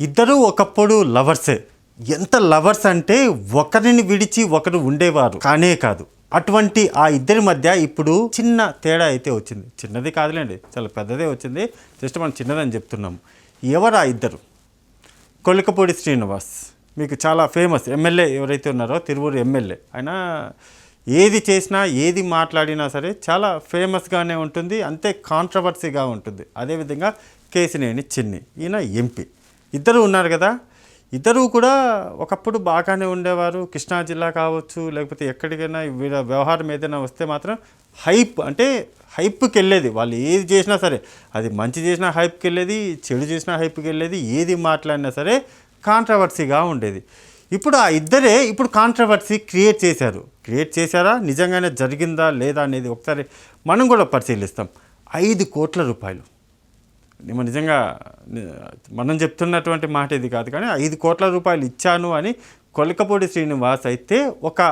ఇద్దరూ ఒకప్పుడు లవర్సే. ఎంత లవర్స్ అంటే ఒకరిని విడిచి ఒకరు ఉండేవారు. కానే కాదు. అటువంటి ఆ ఇద్దరి మధ్య ఇప్పుడు చిన్న తేడా అయితే వచ్చింది. చిన్నది కాదులేండి. చాలా పెద్దదే వచ్చింది. జస్ట్ మనం చిన్నదని చెప్తున్నాము. ఎవరు ఆ ఇద్దరు? కొలికపూడి శ్రీనివాస్. మీకు చాలా ఫేమస్ ఎమ్మెల్యే ఎవరైతే ఉన్నారో తిరువూరు ఎమ్మెల్యే. ఆయన ఏది చేసినా ఏది మాట్లాడినా సరే చాలా ఫేమస్గానే ఉంటుంది. అంతే కాంట్రవర్సీగా ఉంటుంది. అదేవిధంగా కేసినేని చిన్ని. ఈయన ఎంపీ. ఇద్దరు ఉన్నారు కదా. ఇద్దరు కూడా ఒకప్పుడు బాగానే ఉండేవారు. కృష్ణా జిల్లా కావచ్చు లేకపోతే ఎక్కడికైనా వీళ్ళ వ్యవహారం ఏదైనా వస్తే మాత్రం హైప్ అంటే హైప్కి వెళ్ళేది. వాళ్ళు ఏది చేసినా సరే అది మంచి చేసినా హైప్కి వెళ్ళేది చెడు చేసినా హైప్కి వెళ్ళేది ఏది మాట్లాడినా సరే కాంట్రవర్సీగా ఉండేది. ఇప్పుడు ఆ ఇద్దరే ఇప్పుడు కాంట్రవర్సీ క్రియేట్ చేశారు. క్రియేట్ చేశారా? నిజంగానే జరిగిందా లేదా అనేది ఒకసారి మనం కూడా పరిశీలిస్తాం. ఐదు కోట్ల రూపాయలు. నిజంగా మనం చెప్తున్నటువంటి మాట ఇది కాదు. కానీ ఐదు కోట్ల రూపాయలు ఇచ్చాను అని కొలకపూడి శ్రీనివాస్ అయితే ఒక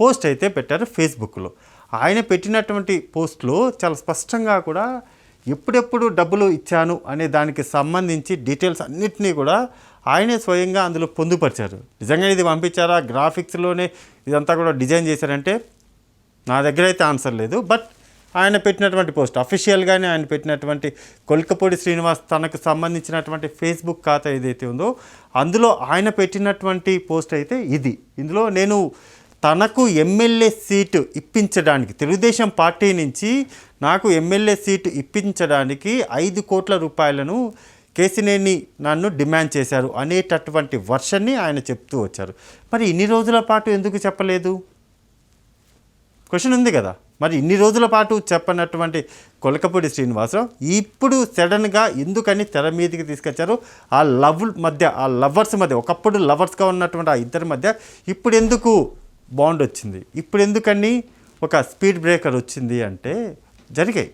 పోస్ట్ అయితే పెట్టారు ఫేస్బుక్లో. ఆయన పెట్టినటువంటి పోస్ట్లో చాలా స్పష్టంగా కూడా ఎప్పుడెప్పుడు డబ్బులు ఇచ్చాను అనే దానికి సంబంధించి డీటెయిల్స్ అన్నిటినీ కూడా ఆయనే స్వయంగా అందులో పొందుపరిచారు. నిజంగా ఇది పంపించారా? గ్రాఫిక్స్లోనే ఇదంతా కూడా డిజైన్ చేశారంటే నా దగ్గర అయితే ఆన్సర్ లేదు. బట్ ఆయన పెట్టినటువంటి పోస్ట్ అఫీషియల్గానే ఆయన పెట్టినటువంటి కొల్కపూడి శ్రీనివాస్ తనకు సంబంధించినటువంటి ఫేస్బుక్ ఖాతా ఏదైతే ఉందో అందులో ఆయన పెట్టినటువంటి పోస్ట్ అయితే ఇది. ఇందులో నేను తనకు ఎమ్మెల్యే సీటు ఇప్పించడానికి తెలుగుదేశం పార్టీ నుంచి నాకు ఎమ్మెల్యే సీటు ఇప్పించడానికి ఐదు కోట్ల రూపాయలను కేసినేని నన్ను డిమాండ్ చేశారు అనేటటువంటి వర్షన్ని ఆయన చెప్తూ వచ్చారు. మరి ఇన్ని రోజుల పాటు ఎందుకు చెప్పలేదు? క్వశ్చన్ ఉంది కదా? మరి ఇన్ని రోజుల పాటు చెప్పనటువంటి కొలకపూడి శ్రీనివాసరావు ఇప్పుడు సడన్గా ఎందుకని తెర మీదకి తీసుకొచ్చారు? ఆ లవ్ మధ్య ఆ లవర్స్ మధ్య ఒకప్పుడు లవర్స్గా ఉన్నటువంటి ఆ ఇద్దరి మధ్య ఇప్పుడు ఎందుకు బాండ్ వచ్చింది? ఇప్పుడు ఎందుకని ఒక స్పీడ్ బ్రేకర్ వచ్చింది అంటే జరిగాయి.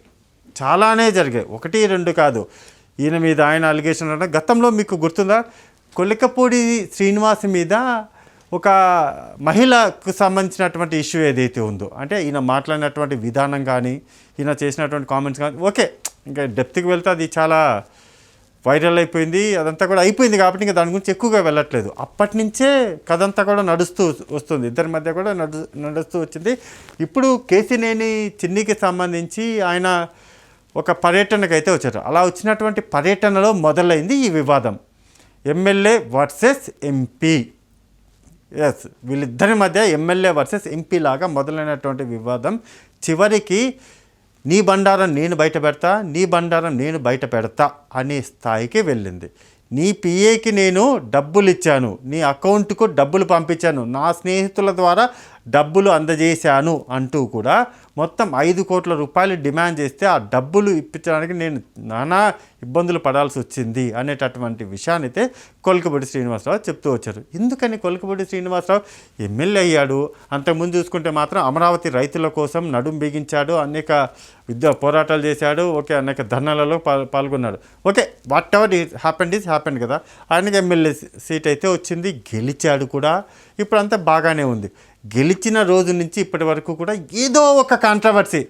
చాలానే జరిగాయి. ఒకటి రెండు కాదు. ఈయన మీద ఆయన అలిగేషన్ అంటే గతంలో మీకు గుర్తుందా? కొలికపూడి శ్రీనివాస్ మీద ఒక మహిళకు సంబంధించినటువంటి ఇష్యూ ఏదైతే ఉందో అంటే ఈయన మాట్లాడినటువంటి విధానం కానీ ఈయన చేసినటువంటి కామెంట్స్ కానీ ఓకే ఇంకా డెప్త్కి వెళ్తే అది చాలా వైరల్ అయిపోయింది అదంతా కూడా అయిపోయింది కాబట్టి ఇంకా దాని గురించి ఎక్కువగా వెళ్ళట్లేదు. అప్పటి నుంచే కథంతా కూడా నడుస్తూ వస్తుంది. ఇద్దరి మధ్య కూడా నడు నడుస్తూ వచ్చింది. ఇప్పుడు కేసినేని చిన్నికి సంబంధించి ఆయన ఒక పర్యటనకు అయితే వచ్చారు. అలా వచ్చినటువంటి పర్యటనలో మొదలైంది ఈ వివాదం. MLA versus MP. ఎస్ వీళ్ళిద్దరి మధ్య ఎమ్మెల్యే వర్సెస్ ఎంపీ లాగా మొదలైనటువంటి వివాదం. చివరికి నీ బండారం నేను బయట పెడతా నీ బండారం నేను బయట పెడతా అనే స్థాయికి వెళ్ళింది. నీ పిఏకి నేను డబ్బులు ఇచ్చాను నీ అకౌంట్కు డబ్బులు పంపించాను నా స్నేహితుల ద్వారా డబ్బులు అందజేశాను అంటూ కూడా మొత్తం ఐదు కోట్ల రూపాయలు డిమాండ్ చేస్తే ఆ డబ్బులు ఇప్పించడానికి నేను నానా ఇబ్బందులు పడాల్సి వచ్చింది అనేటటువంటి విషయాన్ని అయితే కొలకబడి శ్రీనివాసరావు చెప్తూ వచ్చారు. ఎందుకని కొలకబడి శ్రీనివాసరావు? ఎమ్మెల్యే అయ్యాడు. అంతకుముందు చూసుకుంటే మాత్రం అమరావతి రైతుల కోసం నడుం బిగించాడు. అనేక విద్య పోరాటాలు చేశాడు. ఓకే అనేక ధర్నాలలో పాల్ పాల్గొన్నాడు. Okay whatever happened is happened కదా. ఆయనకి ఎమ్మెల్యే సీట్ అయితే వచ్చింది. గెలిచాడు కూడా. ఇప్పుడు అంతా బాగానే ఉంది. గెలిచిన రోజు నుంచి ఇప్పటి వరకు కూడా ఏదో ఒక కాంట్రవర్సీ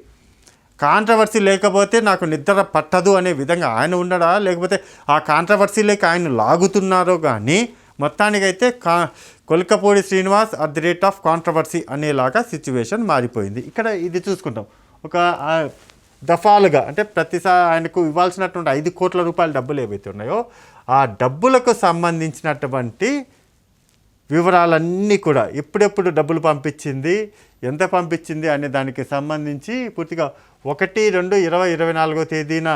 కాంట్రవర్సీ లేకపోతే నాకు నిద్ర పట్టదు అనే విధంగా ఆయన ఉండడా లేకపోతే ఆ కాంట్రవర్సీలోకి ఆయన లాగుతున్నారో కానీ మొత్తానికైతే కా Kolikapudi Srinivas at the rate of controversy అనేలాగా సిచ్యువేషన్ మారిపోయింది. ఇక్కడ ఇది చూసుకుంటాం. ఒక దఫాలుగా అంటే ప్రతిసారి ఆయనకు ఇవ్వాల్సినటువంటి ఐదు కోట్ల రూపాయల డబ్బులు ఏవైతే ఉన్నాయో ఆ డబ్బులకు సంబంధించినటువంటి వివరాలన్నీ కూడా ఎప్పుడెప్పుడు డబ్బులు పంపించింది ఎంత పంపించింది అనే దానికి సంబంధించి పూర్తిగా ఒకటి రెండు ఇరవై ఇరవై నాలుగో తేదీన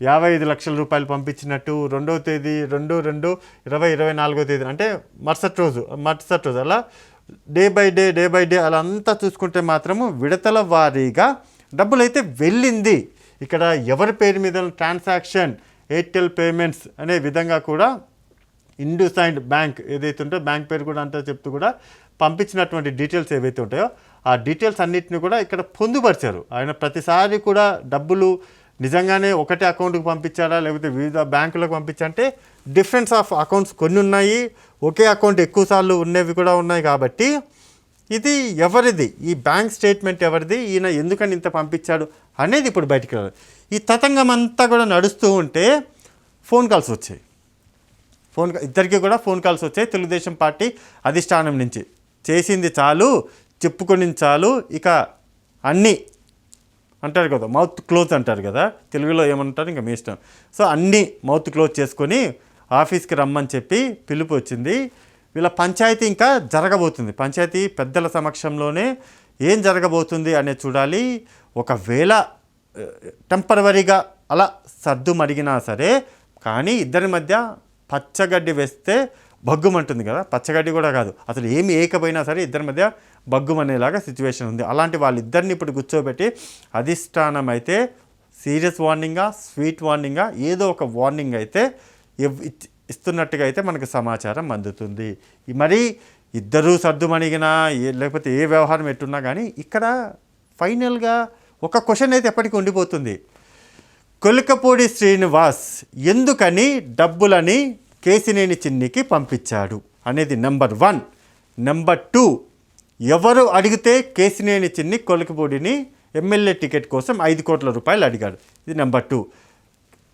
యాభై ఐదు లక్షల రూపాయలు పంపించినట్టు రెండో తేదీ రెండు రెండు ఇరవై ఇరవై నాలుగో తేదీ అంటే మరుసటి రోజు మరుసటి రోజు అలా day by day day by day అలా అంతా చూసుకుంటే మాత్రము విడతల వారీగా డబ్బులు అయితే వెళ్ళింది. ఇక్కడ ఎవరి పేరు మీద ట్రాన్సాక్షన్ ఎయిర్టెల్ పేమెంట్స్ అనే విధంగా కూడా ఇండుసైండ్ బ్యాంక్ ఏదైతే ఉందో బ్యాంక్ పేరు కూడా అంతా చెప్తూ కూడా పంపించినటువంటి డీటెయిల్స్ ఏవైతే ఉంటాయో ఆ డీటెయిల్స్ అన్నిటిని కూడా ఇక్కడ పొందుపరిచారు. ఆయన ప్రతిసారి కూడా డబ్బులు నిజంగానే ఒకటే అకౌంట్కి పంపించారా లేకపోతే వివిధ బ్యాంకులకు పంపించంటే డిఫరెన్స్ ఆఫ్ అకౌంట్స్ కొన్ని ఉన్నాయి ఒకే అకౌంట్ ఎక్కువ సార్లు ఉన్నవి కూడా ఉన్నాయి కాబట్టి ఇది ఎవరిది? ఈ బ్యాంక్ స్టేట్మెంట్ ఎవరిది? ఈయన ఎందుకని ఇంత పంపించాడు అనేది ఇప్పుడు బయటికి రాదు ఈ తతంగం అంతా కూడా నడుస్తూ ఉంటే ఫోన్ కాల్స్ వచ్చాయి. ఫోన్ ఇద్దరికి కూడా ఫోన్ కాల్స్ వచ్చాయి. తెలుగుదేశం పార్టీ అధిష్టానం నుంచి. చేసింది చాలు చెప్పుకొని చాలు ఇక అన్నీ అంటారు కదా మౌత్ క్లోజ్ అంటారు కదా తెలుగులో ఏమంటారు ఇంకా మీ ఇష్టం. సో అన్నీ మౌత్ క్లోజ్ చేసుకొని ఆఫీస్కి రమ్మని చెప్పి పిలుపు వచ్చింది. వీళ్ళ పంచాయతీ ఇంకా జరగబోతుంది. పంచాయతీ పెద్దల సమక్షంలోనే ఏం జరగబోతుంది అనేది చూడాలి. ఒకవేళ టెంపరవరీగా అలా సర్దు మరిగినా సరే కానీ ఇద్దరి మధ్య పచ్చగడ్డి వేస్తే బగ్గుమంటుంది కదా. పచ్చగడ్డి కూడా కాదు. అసలు ఏమి ఏకపోయినా సరే ఇద్దరి మధ్య బగ్గుమనేలాగా సిచ్యువేషన్ ఉంది. అలాంటి వాళ్ళిద్దరిని ఇప్పుడు కూర్చోబెట్టి అధిష్టానం అయితే సీరియస్ వార్నింగా స్వీట్ వార్నింగా ఏదో ఒక వార్నింగ్ అయితే ఇస్తున్నట్టుగా అయితే మనకు సమాచారం అందుతుంది. మరి ఇద్దరూ సర్దుమణిగినా లేకపోతే ఏ వ్యవహారం ఎట్టున్నా కానీ ఇక్కడ ఫైనల్గా ఒక క్వశ్చన్ అయితే ఎప్పటికీ ఉండిపోతుంది. కొలికపూడి శ్రీనివాస్ ఎందుకని డబ్బులని కేసినేని చిన్నికి పంపించాడు అనేది నెంబర్ వన్. నెంబర్ టూ ఎవరు అడిగితే కేసినేని చిన్ని కొలకపూడిని ఎమ్మెల్యే టికెట్ కోసం ఐదు కోట్ల రూపాయలు అడిగాడు. ఇది నెంబర్ టూ.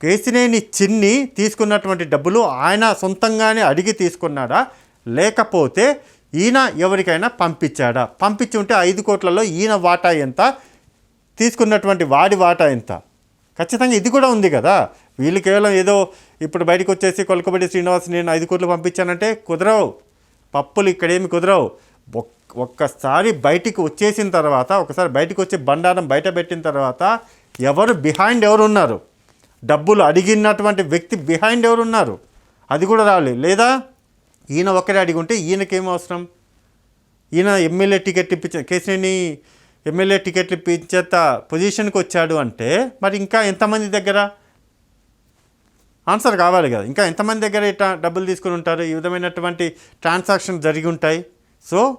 కేసినేని చిన్ని తీసుకున్నటువంటి డబ్బులు ఆయన సొంతంగానే అడిగి తీసుకున్నాడా? లేకపోతే ఈయన ఎవరికైనా పంపించాడా? పంపించి ఉంటే ఐదు కోట్లలో ఈయన వాటా ఎంత? తీసుకున్నటువంటి వాడి వాటా ఎంత? ఖచ్చితంగా ఇది కూడా ఉంది కదా. వీళ్ళు కేవలం ఏదో ఇప్పుడు బయటకు వచ్చేసి కొలకబడి శ్రీనివాస్ నేను ఐదు కోట్లు పంపించానంటే కుదరవు. పప్పులు ఇక్కడేమి కుదరవు. ఒక్కసారి బయటికి వచ్చేసిన తర్వాత ఒకసారి బయటకు వచ్చి బండారం బయట పెట్టిన తర్వాత ఎవరు బిహైండ్ ఎవరు ఉన్నారు డబ్బులు అడిగినటువంటి వ్యక్తి బిహైండ్ ఎవరు ఉన్నారు అది కూడా రావాలి లేదా? ఈయన ఒక్కడే అడిగి ఉంటే ఈయనకేం అవసరం? ఈయన ఎమ్మెల్యే టికెట్ ఇప్పించ కేసీని ఎమ్మెల్యే టికెట్లు ఇప్పించేత పొజిషన్కి వచ్చాడు అంటే మరి ఇంకా ఎంతమంది దగ్గర? ఆన్సర్ కావాలి కదా. ఇంకా ఎంతమంది దగ్గర డబ్బులు తీసుకుని ఉంటారు? ఈ విధమైనటువంటి ట్రాన్సాక్షన్ జరిగి ఉంటాయి. So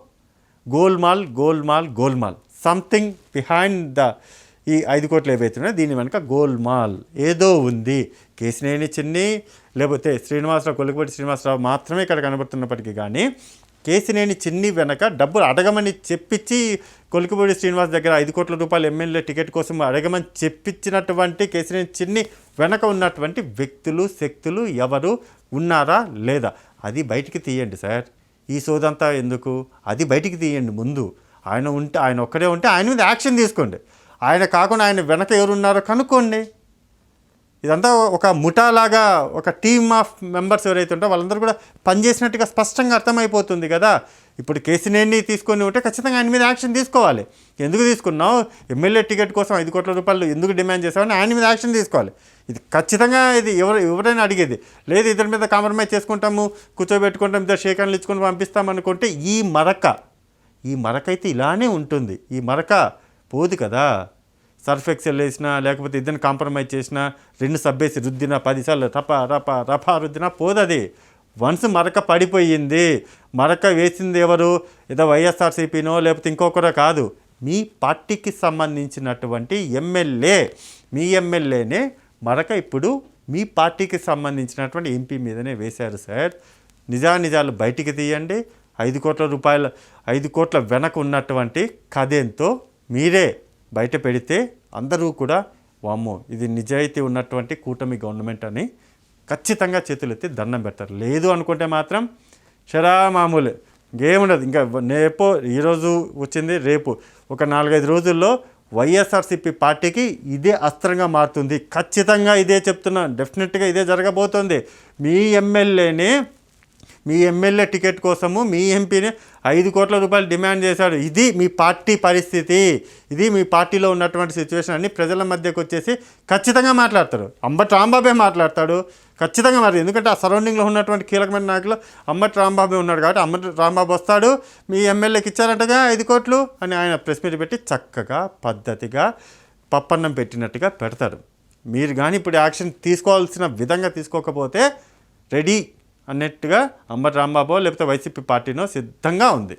golmaal golmaal golmaal. Something behind the ఈ ఐదు కోట్లు ఏవైతున్నాయో దీని వెనుక గోల్మాల్ ఏదో ఉంది. కేసినేని చిన్ని లేకపోతే శ్రీనివాసరావు కొలుగుబడి శ్రీనివాసరావు మాత్రమే ఇక్కడ కనబడుతున్నప్పటికీ కానీ కేసినేని చిన్ని వెనక డబ్బులు అడగమని చెప్పించి కొలికిపూడి శ్రీనివాస్ దగ్గర ఐదు కోట్ల రూపాయలు ఎమ్మెల్యే టికెట్ కోసం అడగమని చెప్పించినటువంటి కేసినేని చిన్ని వెనక ఉన్నటువంటి వ్యక్తులు శక్తులు ఎవరు ఉన్నారా లేదా? అది బయటికి తీయండి సార్. ఈ సోదంతా ఎందుకు? అది బయటికి తీయండి ముందు. ఆయన ఉంటే ఆయన ఒక్కడే ఉంటే ఆయన మీద యాక్షన్ తీసుకోండి. ఆయన కాకుండా ఆయన వెనక ఎవరున్నారో కనుక్కోండి. ఇదంతా ఒక ముఠాలాగా ఒక టీమ్ ఆఫ్ మెంబర్స్ ఎవరైతే ఉంటారో వాళ్ళందరూ కూడా పనిచేసినట్టుగా స్పష్టంగా అర్థమైపోతుంది కదా. ఇప్పుడు కేసినేని తీసుకొని ఉంటే ఖచ్చితంగా ఆయన మీద యాక్షన్ తీసుకోవాలి. ఎందుకు తీసుకున్నావు? ఎమ్మెల్యే టికెట్ కోసం ఐదు కోట్ల రూపాయలు ఎందుకు డిమాండ్ చేసావని ఆయన మీద యాక్షన్ తీసుకోవాలి. ఇది ఖచ్చితంగా ఇది ఎవరు ఎవరైనా అడిగేది. లేదు ఇద్దరి మీద కాంప్రమైజ్ చేసుకుంటాము కూర్చోబెట్టుకుంటాం ఇద్దరు షేకాన్లు ఇచ్చుకొని పంపిస్తాం అనుకుంటే ఈ మరక ఈ మరక అయితే ఇలానే ఉంటుంది. ఈ మరక పోదు కదా. సర్ఫ్ ఎక్సెల్ వేసినా లేకపోతే ఇద్దరిని కాంప్రమైజ్ చేసినా రెండు సబ్బేసి రుద్దినా పదిసార్లు రప రప రప రుద్దినా పోదది. వన్స్ మరక పడిపోయింది. మరక వేసింది ఎవరు? ఏదో వైఎస్ఆర్సీపీనో లేకపోతే ఇంకొకరో కాదు. మీ పార్టీకి సంబంధించినటువంటి ఎమ్మెల్యే మీ ఎమ్మెల్యేనే మరక ఇప్పుడు మీ పార్టీకి సంబంధించినటువంటి ఎంపీ మీదనే వేశారు సార్. నిజానిజాలు బయటికి తీయండి. ఐదు కోట్ల రూపాయల ఐదు కోట్ల వెనక ఉన్నటువంటి కథేంతో మీరే బయట పెడితే అందరూ కూడా వామ్మో ఇది నిజాయితీ ఉన్నటువంటి కూటమి గవర్నమెంట్ అని ఖచ్చితంగా చేతులెత్తి దండం పెడతారు. లేదు అనుకుంటే మాత్రం షరా మామూలు ఇంకేముండదు. ఇంకా రేపో ఈరోజు వచ్చింది రేపు. ఒక నాలుగైదు రోజుల్లో వైఎస్ఆర్సీపీ పార్టీకి ఇదే అస్త్రంగా మారుతుంది. ఖచ్చితంగా ఇదే చెప్తున్నా. డెఫినెట్గా ఇదే జరగబోతోంది. మీ ఎమ్మెల్యేని మీ ఎమ్మెల్యే టికెట్ కోసము మీ ఎంపీని ఐదు కోట్ల రూపాయలు డిమాండ్ చేశాడు. ఇది మీ పార్టీ పరిస్థితి. ఇది మీ పార్టీలో ఉన్నటువంటి సిచ్యువేషన్. అన్ని ప్రజల మధ్యకు వచ్చేసి ఖచ్చితంగా మాట్లాడతారు. అంబటి రాంబాబే మాట్లాడతాడు. ఖచ్చితంగా మరి ఎందుకంటే ఆ సరౌండింగ్లో ఉన్నటువంటి కీలకమైన నాయకులు అమ్మటి రాంబాబే ఉన్నాడు కాబట్టి అమ్మటి రాంబాబు వస్తాడు. మీ ఎమ్మెల్యేకి ఇచ్చారంటగా ఐదు కోట్లు అని ఆయన ప్రెస్ మీట్ పెట్టి చక్కగా పద్ధతిగా పప్పన్నం పెట్టినట్టుగా పెడతారు. మీరు కానీ ఇప్పుడు యాక్షన్ తీసుకోవాల్సిన విధంగా తీసుకోకపోతే రెడీ అన్నట్టుగా అంబటి రాంబాబు లేకపోతే వైసీపీ పార్టీనో సిద్ధంగా ఉంది.